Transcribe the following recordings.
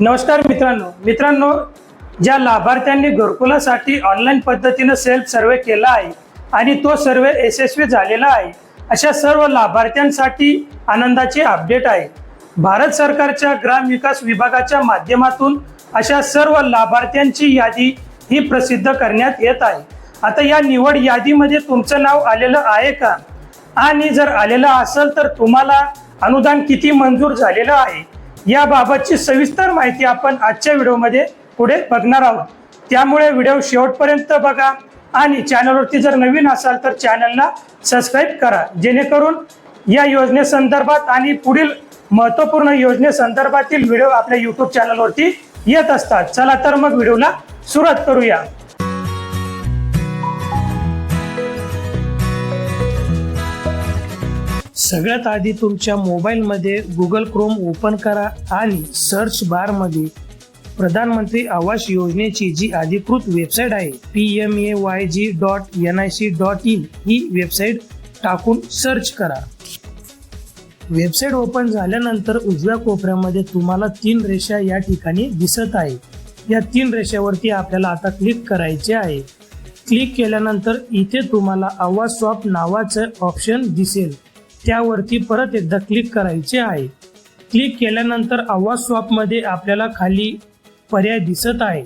नमस्कार मित्रांनो. मित्रांनो ज्या लाभार्थ्यांनी घरकुलासाठी ऑनलाईन पद्धतीनं सेल्फ सर्वे केला आहे आणि तो सर्वे यशस्वी झालेला आहे अशा सर्व लाभार्थ्यांसाठी आनंदाचे अपडेट आहे. भारत सरकारच्या ग्राम विकास विभागाच्या माध्यमातून अशा सर्व लाभार्थ्यांची यादी ही प्रसिद्ध करण्यात येत आहे. आता या निवड यादीमध्ये तुमचं नाव आलेलं आहे का? आणि जर आलेलं असेल तर तुम्हाला अनुदान किती मंजूर झालेलं आहे? याबाबतची सविस्तर माहिती आपण आजच्या व्हिडिओमध्ये पुढे बघणार आहोत. त्यामुळे व्हिडिओ शेवटपर्यंत बघा आणि चॅनलवरती जर नवीन असाल तर चॅनलला सबस्क्राईब करा. जेणेकरून या योजनेसंदर्भात आणि पुढील महत्त्वपूर्ण योजनेसंदर्भातील व्हिडिओ आपल्या यूट्यूब चॅनलवरती येत असतात. चला तर मग व्हिडिओला सुरुवात करूया. सगळ्यात आधी तुमच्या मोबाईलमध्ये गुगल क्रोम ओपन करा आणि सर्च बारमध्ये प्रधानमंत्री आवास योजनेची जी अधिकृत वेबसाईट आहे P M A Y G dot N I C dot in he website टाकून सर्च करा. वेबसाईट ओपन झाल्यानंतर उजव्या कोपऱ्यामध्ये तुम्हाला तीन रेषा या ठिकाणी दिसत आहे. या तीन रेषावरती आपल्याला आता क्लिक करायचे आहे. क्लिक केल्यानंतर इथे तुम्हाला आवाज स्वॉप नावाचं ऑप्शन दिसेल. त्यावरती परत एकदा क्लिक करायचे आहे. क्लिक केल्यानंतर आवाज स्वॉपमध्ये आपल्याला खाली पर्याय दिसत आहे.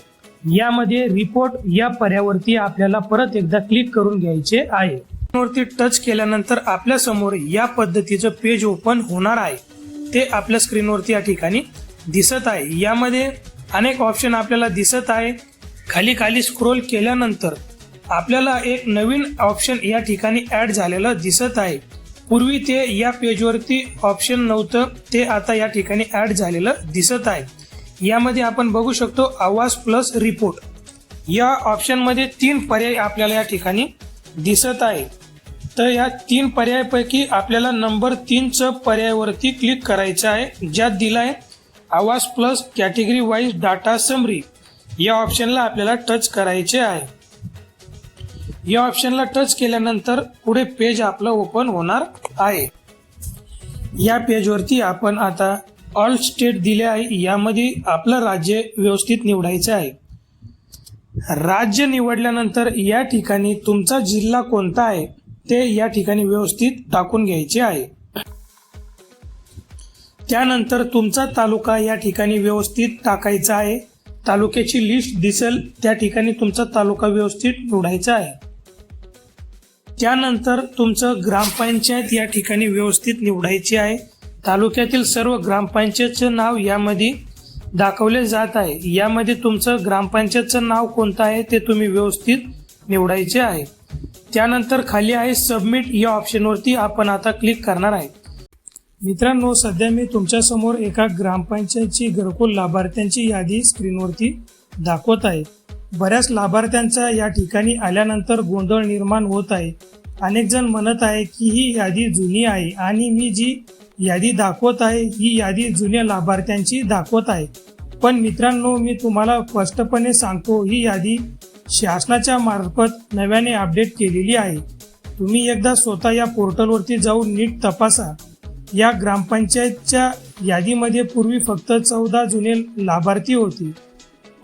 यामध्ये रिपोर्ट या पर्यावरती आपल्याला परत एकदा क्लिक करून घ्यायचे आहे. वरती टच केल्यानंतर आपल्यासमोर या पद्धतीचं पेज ओपन होणार आहे. ते आपल्या स्क्रीनवरती या ठिकाणी दिसत आहे. यामध्ये अनेक ऑप्शन आपल्याला दिसत आहे. खाली खाली स्क्रोल केल्यानंतर आपल्याला एक नवीन ऑप्शन या ठिकाणी ऍड झालेलं दिसत आहे. पूर्वी ते या पेजवरती ऑप्शन नव्हतं. ते आता या ठिकाणी ॲड झालेलं दिसत आहे. यामध्ये आपण बघू शकतो आवाज प्लस रिपोर्ट या ऑप्शनमध्ये तीन पर्याय आपल्याला या ठिकाणी दिसत आहे. तर या तीन पर्यायापैकी आपल्याला नंबर तीनचं पर्यायावरती क्लिक करायचं आहे. ज्यात दिलाय आवाज plus category wise data summary या ऑप्शनला आपल्याला टच करायचे आहे. या ऑप्शनला टच केल्यानंतर पुढे पेज आपलं ओपन होणार आहे. या पेजवरती आपण आता ऑल स्टेट दिले आहे. यामध्ये आपलं राज्य व्यवस्थित निवडायचं आहे. राज्य निवडल्यानंतर या ठिकाणी तुमचा जिल्हा कोणता आहे ते या ठिकाणी व्यवस्थित टाकून घ्यायचे आहे. त्यानंतर तुमचा तालुका या ठिकाणी व्यवस्थित टाकायचा आहे. तालुक्याची लिस्ट दिसेल त्या ठिकाणी तुमचा तालुका व्यवस्थित निवडायचा आहे. त्यानंतर तुमचं ग्रामपंचायत या ठिकाणी व्यवस्थित निवडायची आहे. तालुक्यातील सर्व ग्रामपंचायतचं नाव यामध्ये दाखवले जात आहे. यामध्ये तुमचं ग्रामपंचायतचं नाव कोणतं आहे ते तुम्ही व्यवस्थित निवडायचे आहे. त्यानंतर खाली आहे सबमिट या ऑप्शनवरती आपण आता क्लिक करणार आहे. मित्रांनो सध्या मी तुमच्यासमोर एका ग्रामपंचायतची घरकुल लाभार्थ्यांची यादी स्क्रीनवरती दाखवत आहे. बऱ्याच लाभार्थ्यांचा या ठिकाणी आल्यानंतर गोंधळ निर्माण होत आहे. अनेक जण म्हणत आहे की ही यादी जुनी आहे आणि मी जी यादी दाखवत आहे ही यादी जुन्या लाभार्थ्यांची दाखवत आहे. पण मित्रांनो मी तुम्हाला स्पष्टपणे सांगतो ही यादी शासनाच्या मार्फत नव्याने अपडेट केलेली आहे. तुम्ही एकदा स्वतः या पोर्टलवरती जाऊन नीट तपासा. या ग्रामपंचायतच्या यादीमध्ये पूर्वी फक्त चौदा जुने लाभार्थी होती.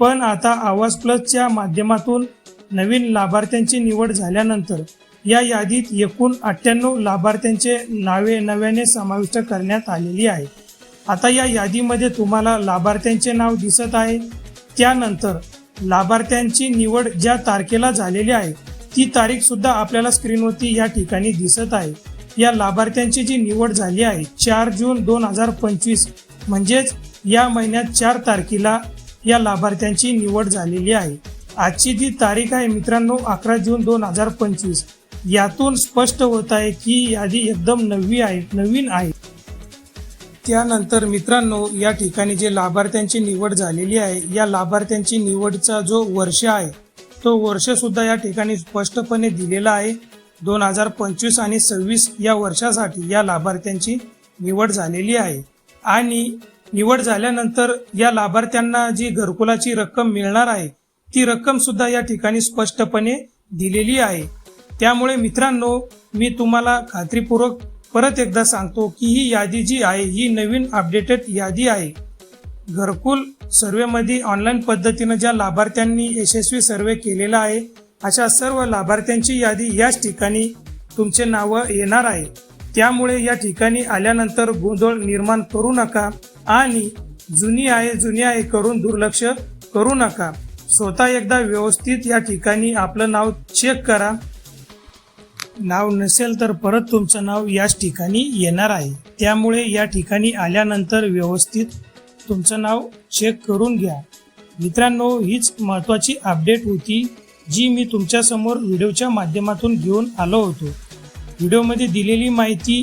पण आता आवाज प्लसच्या माध्यमातून नवीन लाभार्थ्यांची निवड झाल्यानंतर या यादीत एकूण अठ्ठ्याण्णव लाभार्थ्यांचे नावे नव्याने समाविष्ट करण्यात आलेली आहे. आता या यादीमध्ये तुम्हाला लाभार्थ्यांचे नाव दिसत आहे. त्यानंतर लाभार्थ्यांची निवड ज्या तारखेला झालेली आहे ती तारीख सुद्धा आपल्याला स्क्रीनवरती या ठिकाणी दिसत आहे. या लाभार्थ्यांची जी निवड झाली आहे चार जून दोन हजार पंचवीस म्हणजेच या महिन्यात चार तारखेला या लाभार्थ्यांची निवड झालेली आहे. आजची जी तारीख आहे मित्रांनो अकरा जून दोन हजार पंचवीस. यातून स्पष्ट होत आहे की यादी एकदम नवी आहे नवीन आहे. त्यानंतर मित्रांनो या ठिकाणी जे लाभार्थ्यांची निवड झालेली आहे या लाभार्थ्यांची निवडचा जो वर्ष आहे तो वर्षसुद्धा या ठिकाणी स्पष्टपणे दिलेला आहे. दोन हजार पंचवीस आणि सव्वीस या वर्षासाठी या लाभार्थ्यांची निवड झालेली आहे. आणि निवड झाल्यानंतर या लाभार्थ्यांना जी घरकुलाची रक्कम मिळणार आहे ती रक्कम सुद्धा या ठिकाणी स्पष्टपणे दिलेली आहे. त्यामुळे मित्रांनो मी तुम्हाला खात्रीपूर्वक परत एकदा सांगतो की ही यादी जी आहे ही नवीन अपडेटेड यादी आहे. घरकुल सर्वेमध्ये ऑनलाईन पद्धतीनं ज्या लाभार्थ्यांनी यशस्वी सर्वे केलेला आहे अशा सर्व लाभार्थ्यांची यादी याच ठिकाणी तुमचे नावं येणार आहे. त्यामुळे या ठिकाणी आल्यानंतर गोंधळ निर्माण करू नका. आणि जुनी आहे जुनी आहे करून दुर्लक्ष करू नका. स्वतः एकदा व्यवस्थित या ठिकाणी आपलं नाव चेक करा. नाव नसेल तर परत तुमचं नाव याच ठिकाणी येणार आहे. त्यामुळे या ठिकाणी आल्यानंतर व्यवस्थित तुमचं नाव चेक करून घ्या. मित्रांनो हीच महत्त्वाची अपडेट होती जी मी तुमच्यासमोर व्हिडिओच्या माध्यमातून घेऊन आलो होतो. व्हिडिओमध्ये दिलेली माहिती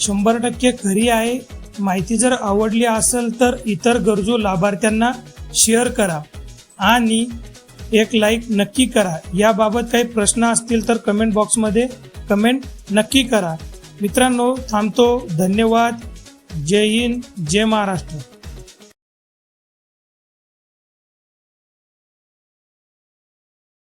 शंभर टक्के खरी आहे. माहिती जर आवडली असेल तर इतर गरजू लाभार्थ्यांना शेअर करा. आणि एक लाईक नक्की करा. याबाबत काही प्रश्न असतील तर कमेंट बॉक्समध्ये कमेंट नक्की करा. मित्रांनो थांबतो. धन्यवाद. जय हिंद. जय महाराष्ट्र.